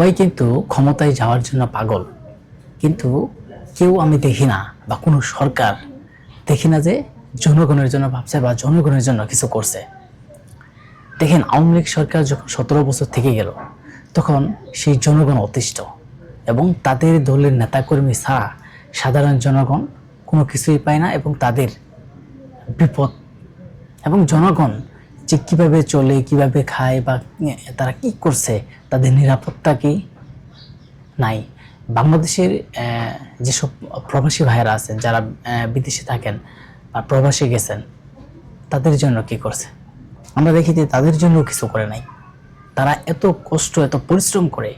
সবাই কিন্তু ক্ষমতায় যাওয়ার জন্য পাগল। কিন্তু কেউ আমি দেখি না বা কোনো সরকার দেখি না যে জনগণের জন্য ভাবছে বা জনগণের জন্য কিছু করছে। দেখেন, আওয়ামী লীগ সরকার যখন সতেরো বছর থেকে গেল, তখন সেই জনগণ অতিষ্ঠ এবং তাদের দলের নেতাকর্মী ছাড়া সাধারণ জনগণ কোনো কিছুই পায় না এবং তাদের বিপদ। এবং জনগণ যে কীভাবে চলে, কীভাবে খায় বা তারা কি করছে, তাদের নিরাপত্তা কি? নাই। বাংলাদেশের যেসব প্রবাসী ভাইয়েরা আছেন, যারা বিদেশে থাকেন বা প্রবাসে গেছেন, তাদের জন্য কি করছে? আমরা দেখি যে তাদের জন্য কিছু করে নাই। তারা এত কষ্ট, এত পরিশ্রম করে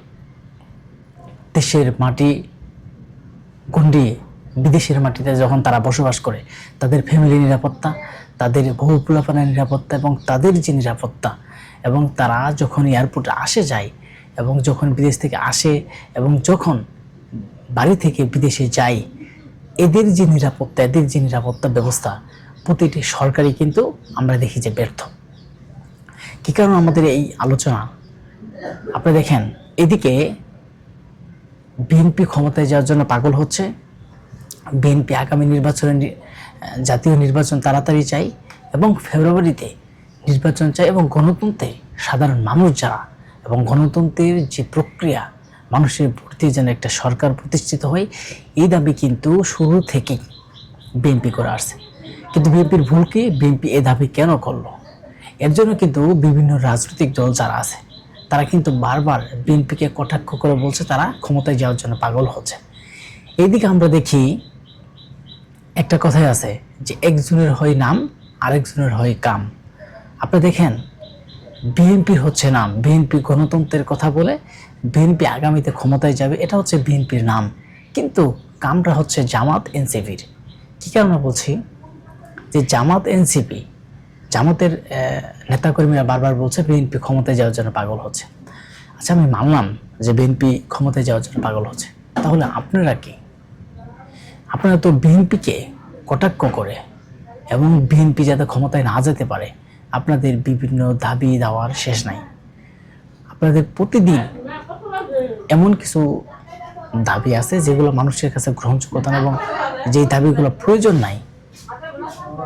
দেশের মাটি গন্ডিয়ে বিদেশের মাটিতে যখন তারা বসবাস করে, তাদের ফ্যামিলি নিরাপত্তা, তাদের বহু পোলাপানের নিরাপত্তা এবং তাদের যে নিরাপত্তা এবং তারা যখন এয়ারপোর্টে আসে যায় এবং যখন বিদেশ থেকে আসে এবং যখন বাড়ি থেকে বিদেশে যায়, এদের যে নিরাপত্তা, এদের যে নিরাপত্তা ব্যবস্থা প্রতিটি সরকারই কিন্তু আমরা দেখি যে ব্যর্থ। কী কারণে আমাদের এই আলোচনা? আপনি দেখেন, এদিকে বিএনপি ক্ষমতায় যাওয়ার জন্য পাগল হচ্ছে বিএনপি আগামী নির্বাচনে জাতীয় নির্বাচন তাড়াতাড়ি চাই এবং ফেব্রুয়ারিতে নির্বাচন চাই এবং গণতন্ত্রে সাধারণ মানুষ যারা এবং গণতন্ত্রের যে প্রক্রিয়া, মানুষের ভর্তি যেন একটা সরকার প্রতিষ্ঠিত হয়, এই দাবি কিন্তু শুরু থেকেই বিএনপি করে আসছে। কিন্তু বিএনপির ভুলকে বিএনপি এ দাবি কেন করল? এর জন্য কিন্তু বিভিন্ন রাজনৈতিক দল যারা আছে, তারা কিন্তু বারবার বিএনপিকে কটাক্ষ করে বলছে তারা ক্ষমতায় যাওয়ার জন্য পাগল হচ্ছে। এইদিকে আমরা দেখি একটা কথাই আছে যে একজনের হয় নাম, আরেকজনের হয় কাম। আপনি দেখেন বিএনপি হচ্ছে নাম। বিএনপি গণতন্ত্রের কথা বলে বিএনপি আগামীতে ক্ষমতায় যাবে, এটা হচ্ছে বিএনপির নাম। কিন্তু কামটা হচ্ছে জামাত এনসিপির কী কারণে বলছি? যে জামাত এনসিপি জামাতের নেতাকর্মীরা বারবার বলছে বিএনপি ক্ষমতায় যাওয়ার জন্য পাগল হচ্ছে। আচ্ছা আমি মানলাম যে বিএনপি ক্ষমতায় যাওয়ার জন্য পাগল হচ্ছে। তাহলে আপনারা কি? আপনারা তো বিএনপিকে কটাক্ষ করে এবং বিএনপি যাতে ক্ষমতায় না যেতে পারে, আপনাদের বিভিন্ন দাবি দেওয়ার শেষ নাই। আপনাদের প্রতিদিন এমন কিছু দাবি আছে যেগুলো মানুষের কাছে গ্রহণযোগ্যতা এবং যেই দাবিগুলো প্রয়োজন নাই,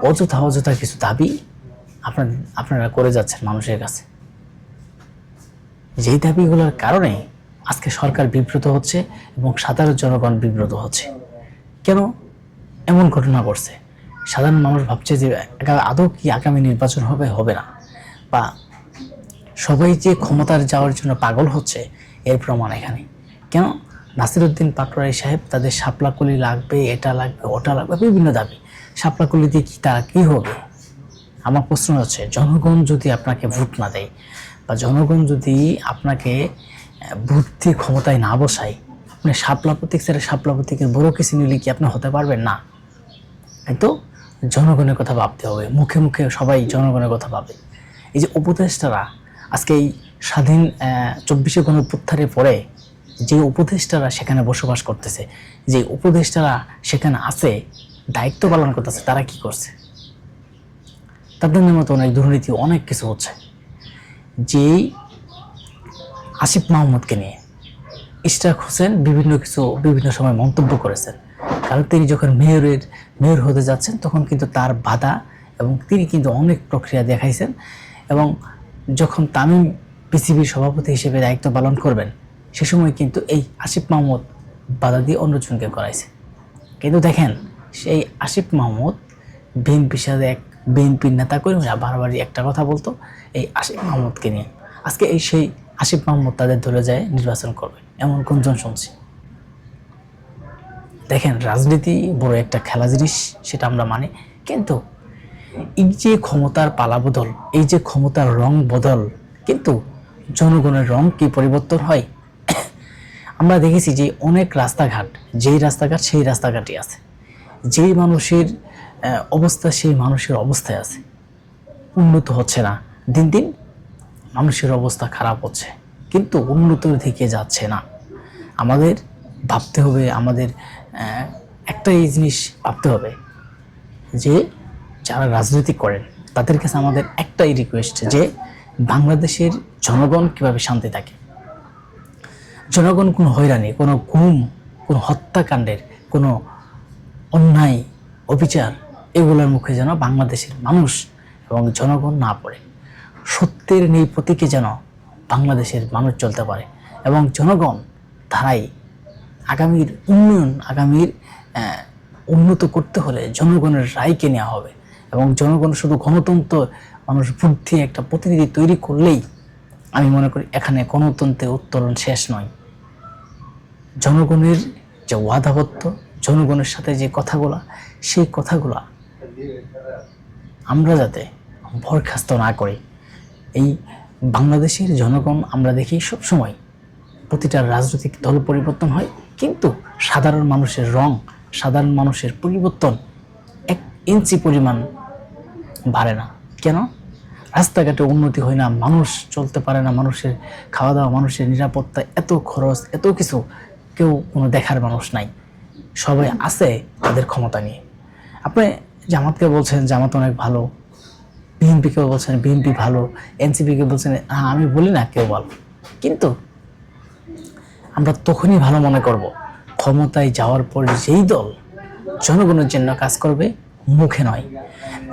অযথা অযথা কিছু দাবি আপনার, আপনারা করে যাচ্ছেন মানুষের কাছে। যেই দাবিগুলোর কারণে আজকে সরকার বিব্রত হচ্ছে এবং সাধারণ জনগণ বিব্রত হচ্ছে। কেন? এমন ঘটনা ঘটছে। সাধারণ মানুষ ভাবছে যে আদৌ কি আগামী নির্বাচন হবে হবে না। বা সবাই যে ক্ষমতার যাওয়ার জন্য পাগল হচ্ছে, এর প্রমাণ এখানে। কেন? নাসিরুদ্দিন পাটোয়ারি সাহেব তাদের শাপলাকলি লাগবে, এটা লাগবে, ওটা লাগবে, বিভিন্ন দাবি। শাপলাকলি দিয়ে কি তারা কী হবে? আমার প্রশ্ন হচ্ছে, জনগণ যদি আপনাকে ভোট না দেয় বা জনগণ যদি আপনাকে ভোট ক্ষমতায় না বসায়, আপনি শাপলা প্রতীক ছেড়ে শাপলা প্রতীকের বড় কিছু নিলে কি আপনি হতে পারবেন? না। তো? জনগণের কথা ভাবতে হবে। মুখে মুখে সবাই জনগণের কথা ভাবে। এই যে উপদেষ্টারা, আজকে এই স্বাধীন চব্বিশে গণপুত্থারের পরে যে উপদেষ্টারা সেখানে বসবাস করতেছে, যে উপদেষ্টারা সেখানে আছে, দায়িত্ব পালন করতেছে, তারা কি করছে? তাদের মতো অনেক দুর্নীতি, অনেক কিছু হচ্ছে। যেই আসিফ মাহমুদকে নিয়ে ইশরাক হোসেন বিভিন্ন কিছু, বিভিন্ন সময় মন্তব্য করেছেন। কারণ তিনি যখন মেয়রের, মেয়র হতে যাচ্ছেন, তখন কিন্তু তার বাধা এবং তিনি কিন্তু অনেক প্রক্রিয়া দেখাইছেন এবং যখন তামিম পিসিবির সভাপতি হিসেবে দায়িত্ব পালন করবেন, সে সময় কিন্তু এই আসিফ মাহমুদ বাধা দিয়ে অন্যজনকে করাইছে কিন্তু দেখেন, সেই আসিফ মাহমুদ বিএনপির সাথে এক বিএনপির নেতা কর্মীরা বারবারই একটা কথা বলতো, এই আসিফ মাহমুদকে নিয়ে। আজকে এই সেই আসিফ মাহমুদ তাদের ধরে যায় নির্বাচন করবে, এমন কোনজন শুনছি। দেখেন, রাজনীতি বড় একটা খেলা জিনিস, সেটা আমরা মানি। কিন্তু এই যে ক্ষমতার পালা বদল, এই যে ক্ষমতার রং বদল, কিন্তু জনগণের রং কি পরিবর্তন হয়? আমরা দেখেছি যে অনেক রাস্তাঘাট, যেই রাস্তাঘাট, সেই রাস্তাঘাটই আছে। যেই মানুষের অবস্থা, সেই মানুষের অবস্থায় আছে। উন্নত হচ্ছে না। দিন দিন মানুষের অবস্থা খারাপ হচ্ছে, কিন্তু উন্নতির দিকে যাচ্ছে না। আমাদের ভাবতে হবে, আমাদের আহ, একটাই জিনিস ভাবতে হবে যে যারা রাজনীতি করেন তাদের কাছে আমাদের একটাই রিকোয়েস্ট যে বাংলাদেশের জনগণ কীভাবে শান্তি থাকে। জনগণ কোনো হয়রানি কোনো গুম কোনো হত্যাকাণ্ডের কোনো অন্যায় অবিচার এগুলোর মুখে যেন বাংলাদেশের মানুষ এবং জনগণ না পড়ে। সত্যের নেই প্রতীকে যেন বাংলাদেশের মানুষ চলতে পারে এবং জনগণ ধারাই আগামীর উন্নয়ন, আগামীর উন্নত করতে হলে জনগণের রায়কে নেওয়া হবে। এবং জনগণ শুধু গণতন্ত্র মানুষ বুদ্ধি একটা প্রতিনিধি তৈরি করলেই আমি মনে করি এখানে গণতন্ত্রের উত্তরণ শেষ নয়। জনগণের যে ওয়াদাবদ্ধ জনগণের সাথে যে কথাগুলো, সেই কথাগুলা আমরা যাতে বরখাস্ত না করি। এই বাংলাদেশের জনগণ আমরা দেখি সবসময় প্রতিটা রাজনৈতিক দল পরিবর্তন হয় কিন্তু সাধারণ মানুষের রং, সাধারণ মানুষের পরিবর্তন এক ইঞ্চি পরিমাণ বাড়ে না। কেন? রাস্তাঘাটে উন্নতি হয় না, মানুষ চলতে পারে না, মানুষের খাওয়া দাওয়া মানুষের নিরাপত্তা, এত খরচ, এত কিছু কেউ কোনো দেখার মানুষ নাই। সবাই আছে তাদের ক্ষমতা নিয়ে। আপনি জামাতকে বলছেন, জামাত অনেক ভালো। বিএনপিকে বলছেন, বিএনপি ভালো। এনসিপিকে বলছেন হ্যাঁ আমি বলি না কেউ ভালো। কিন্তু আমরা তখনই ভালো মনে করব। ক্ষমতায় যাওয়ার পর যেই দল জনগণের জন্য কাজ করবে, মুখে নয়।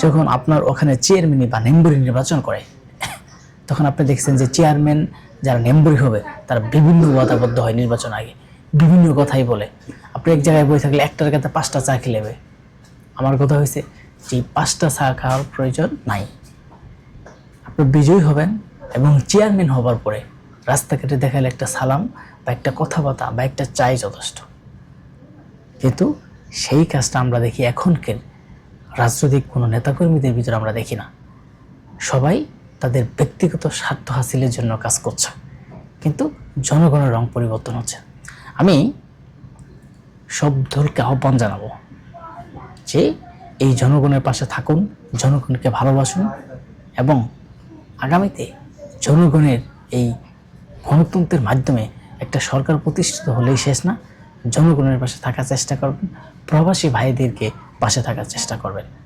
যখন আপনার ওখানে চেয়ারম্যানই বা মেম্বরি নির্বাচন করে, তখন আপনি দেখছেন যে চেয়ারম্যান যারা মেম্বরি হবে, তারা বিভিন্ন ওয়াদাবদ্ধ হয় নির্বাচন আগে। বিভিন্ন কথাই বলে। আপনি এক জায়গায় বই থাকলে একটার কাছে পাঁচটা চা খেলেবে আমার কথা হয়েছে যে পাঁচটা চা খাওয়ার প্রয়োজন নাই। আপনি বিজয়ী হবেন এবং চেয়ারম্যান হবার পরে রাস্তাঘাটে দেখালে একটা সালাম বা একটা কথাবার্তা বা একটা চাই যথেষ্ট। কিন্তু সেই কাজটা আমরা দেখি এখনকার রাজনৈতিক কোনো নেতাকর্মীদের ভিতরে আমরা দেখি না। সবাই তাদের ব্যক্তিগত স্বার্থ হাসিলের জন্য কাজ করছে। কিন্তু জনগণের রং পরিবর্তন হচ্ছে। আমি সব দলকে আহ্বান জানাব যে এই জনগণের পাশে থাকুন, জনগণকে ভালোবাসুন এবং আগামীতে জনগণের এই গণতন্ত্রের মাধ্যমে একটা সরকার প্রতিষ্ঠিত হলেই শেষ না। জনগণের পাশে থাকার চেষ্টা করবেন। প্রবাসী ভাইদেরকে পাশে থাকার চেষ্টা করবেন।